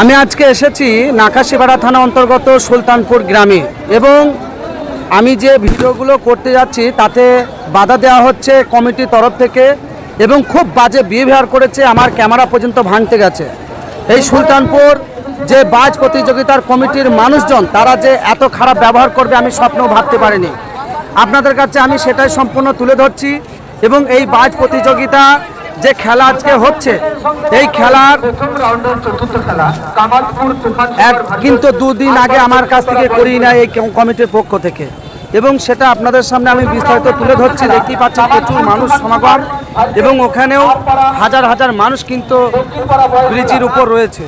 আমি আজকে এসেছি নাকাশিপাড়া থানা অন্তর্গত সুলতানপুর গ্রামে এবং আমি যে ভিডিওগুলো করতে যাচ্ছি তাতে বাধা দেওয়া হচ্ছে কমিটির তরফ থেকে এবং খুব বাজে বিহেভিয়ার করেছে, আমার ক্যামেরা পর্যন্ত ভাঙতে গেছে। এই সুলতানপুর যে বাজ প্রতিযোগিতার কমিটির মানুষজন, তারা যে এত খারাপ ব্যবহার করবে আমি স্বপ্নও ভাবতে পারিনি। আপনাদের কাছে আমি সেটাই সম্পূর্ণ তুলে ধরছি এবং এই বাজ প্রতিযোগিতা যে খেলা আজকে হচ্ছে, এই খেলার কিন্তু দুদিন আগে আমার কাছ থেকে করিয়ে নেয় এই কমিটির পক্ষ থেকে। এবং সেটা আপনাদের সামনে আমি বিস্তারিত তুলে ধরছি। দেখতেই পাচ্ছি প্রচুর মানুষ সমাগম এবং ওখানেও হাজার হাজার মানুষ কিন্তু ব্রিজের উপর রয়েছে।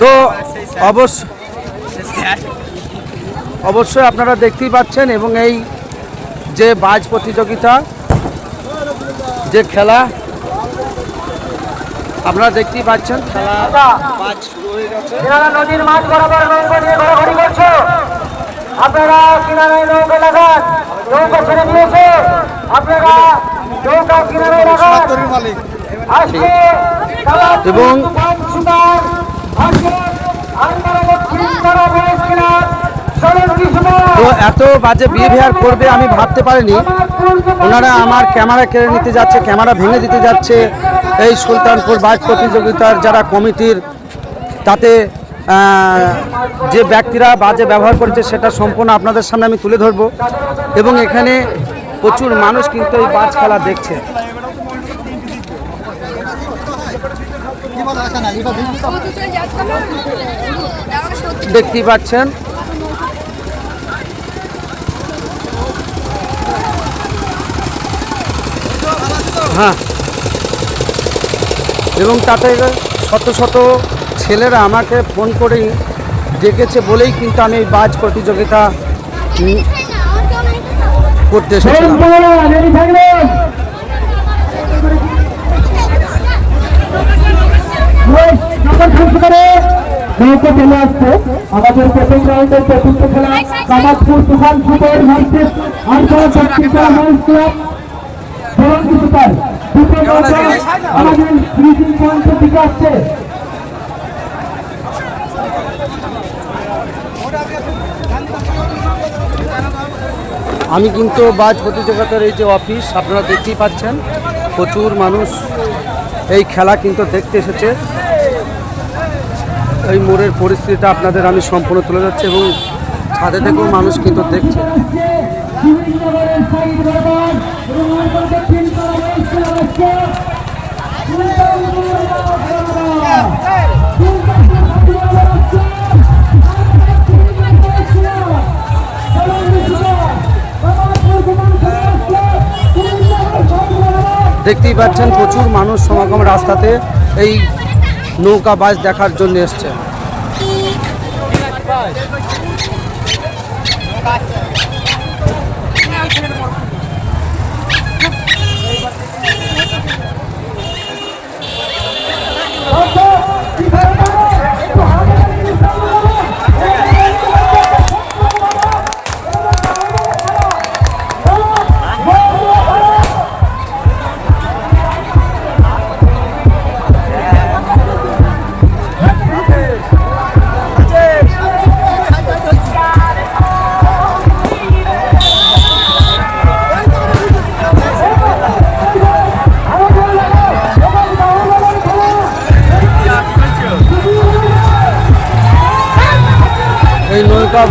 তো অবশ্য অবশ্যই আপনারা দেখতেই পাচ্ছেন এবং এই যে বাজ প্রতিযোগিতা যে খেলা আপনারা দেখতেই পাচ্ছেন খেলা মাছ শুরু হয়ে গেছে। কিনারা নদীর মাছ বরাবর নৌকা নিয়ে ঘোরাঘুরি করছ। আপনারা কিনারায় নৌকা লাগান নৌকা ছেড়ে দিয়েছে। আপনারা নৌকা কিনারায় লাগান। আজকে এবং সুতার আজকে আন্তর্জাতিক তারা বলেছিলেন চলন কৃষ্ণ তো এত বাজে বিহেভিয়ার করবে আমি ভাবতে পারিনি। ওনারা আমার ক্যামেরা কেড়ে নিতে যাচ্ছে ক্যামেরা ভেঙে দিতে যাচ্ছে। এই সুলতানপুর বাজ প্রতিযোগিতার যারা কমিটির, তাতে যে ব্যক্তিরা বাজে ব্যবহার করেছে সেটা সম্পূর্ণ আপনাদের সামনে আমি তুলে ধরবো। এবং এখানে প্রচুর মানুষ কিন্তু এই বাজ খেলা দেখছে। দেখতেই পাচ্ছেন। হ্যাঁ। এবং তাতে শত শত ছেলেরা আমাকে ফোন করেই ডেকেছে বলেই কিন্তু আমি এই বাজ প্রতিযোগিতা করতে এসেছিলাম। আমাদের প্রথম রাউন্ডের চতুর্থ খেলা তুফান দুটো নৌকা আমাদের ফ্রিজিং পয়েন্টের দিকে আসছে। আমি কিন্তু বাজ প্রতিযোগিতার এই যে অফিস আপনারা দেখতেই পাচ্ছেন প্রচুর মানুষ এই খেলা কিন্তু দেখতে এসেছে। এই মোড়ের পরিস্থিতিটা আপনাদের আমি সম্পূর্ণ তুলে যাচ্ছি এবং ছাদে থেকেও মানুষ কিন্তু দেখছে। দেখতেই পাচ্ছেন প্রচুর মানুষ সমাগম রাস্তাতে এই নৌকা বাস দেখার জন্য এসছে। Thank নৌকা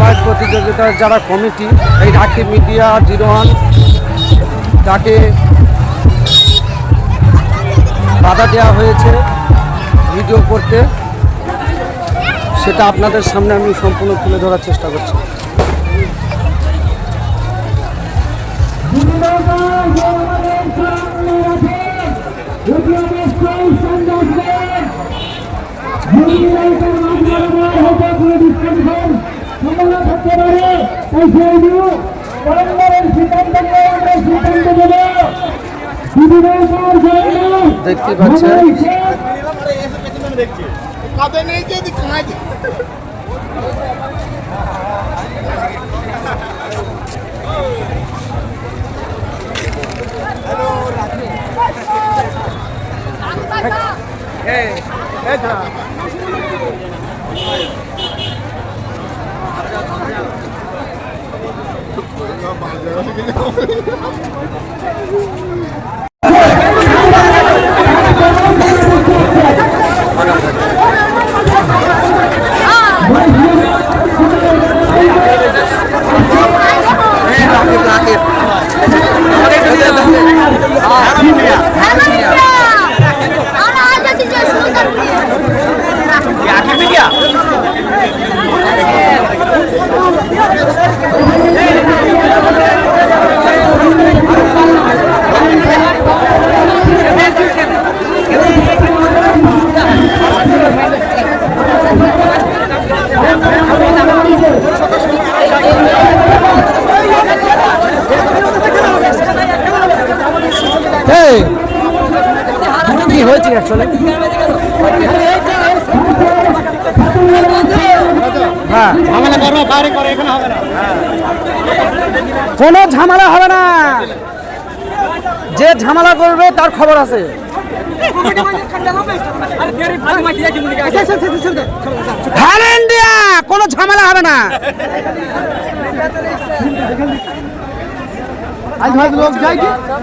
বাস প্রতিযোগিতার যারা কমিটি, এই রাখি মিডিয়া জিরো ওয়ান, তাকে বাধা দেওয়া হয়েছে ভিডিও করতে। সেটা আপনাদের সামনে আমি সম্পূর্ণ তুলে ধরার চেষ্টা করছি। দেখতে পাচ্ছেন? কাঁদে নেই যে কাঁদে আমরা আজ আছি যে সুলতানপুরে এই কি হয়েছে অ্যাকচুয়ালি হ্যাঁ। ঝামেলা করব বাইরে করে এখানে হবে না। কোনো ঝামেলা হবে না। যে ঝামেলা করবে তার খবর আছে। কোনো ঝামেলা হবে না।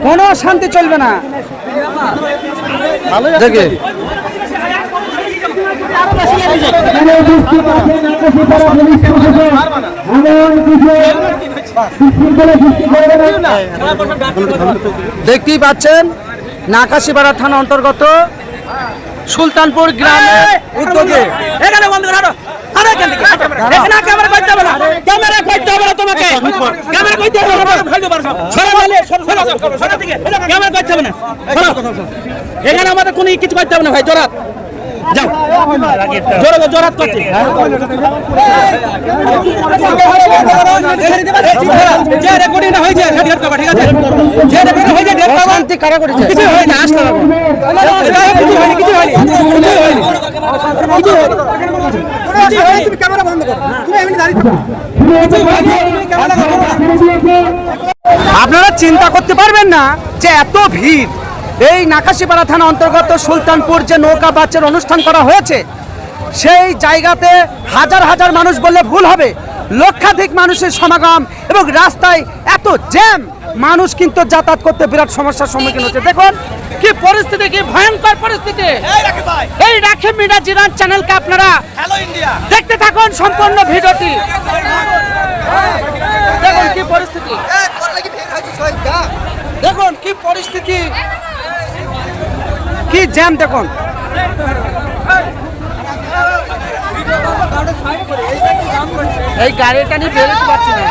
কোনো শান্তি চলবে না। দেখে। দেখতেই পাচ্ছেন নাকাশিপাড়া থানা অন্তর্গত। সুলতানপুর গ্রামে উদ্যোগে। এখানে বন্ধ করো। এখানে আমাদের কোনো কিছু করতে হবে না ভাই জোরাত। যাও জোরাত জোরাত করছে যে রেকর্ডিংটা হয়েছে সেটা ডেট করবা ঠিক আছে যে রেকর্ডিং হয়েছে ডেট করবা অশান্তি কারা করেছে কিছু হয়নি আসলে কিছু হয়নি কিছু হয়নি কিছু হয়নি কিছু হয়নি তুমি ক্যামেরা বন্ধ করো তুমি এমনি দাঁড়িয়ে থাকো কিছু হয়নি ক্যামেরা বন্ধ করো ছেড়ে দিয়েছে আপনারা চিন্তা করতে পারবেন না যে এত ভিড় এই নাকাশিপাড়া থানা অন্তর্গত সুলতানপুর যে নৌকা বাচ্চার অনুষ্ঠান করা হয়েছে সেই জায়গাতে হাজার হাজার মানুষ বললে ভুল হবে। লক্ষাধিক মানুষের সমাগম এবং রাস্তায় এত জ্যাম মানুষ কিন্তু যাতায়াত করতে বিরাট সমস্যার সম্মুখীন হচ্ছে। দেখুন কি পরিস্থিতি কি ভয়ঙ্কর পরিস্থিতি। এই রাখে মিডিয়া জিরান চ্যানেলকে আপনারা দেখতে থাকুন সম্পূর্ণ ভিডিওটি। দেখুন কি পরিস্থিতি। দেখুন কি পরিস্থিতি। কি জ্যাম দেখুন। এই গাড়িটা নিয়ে বেরোতে পারছি না।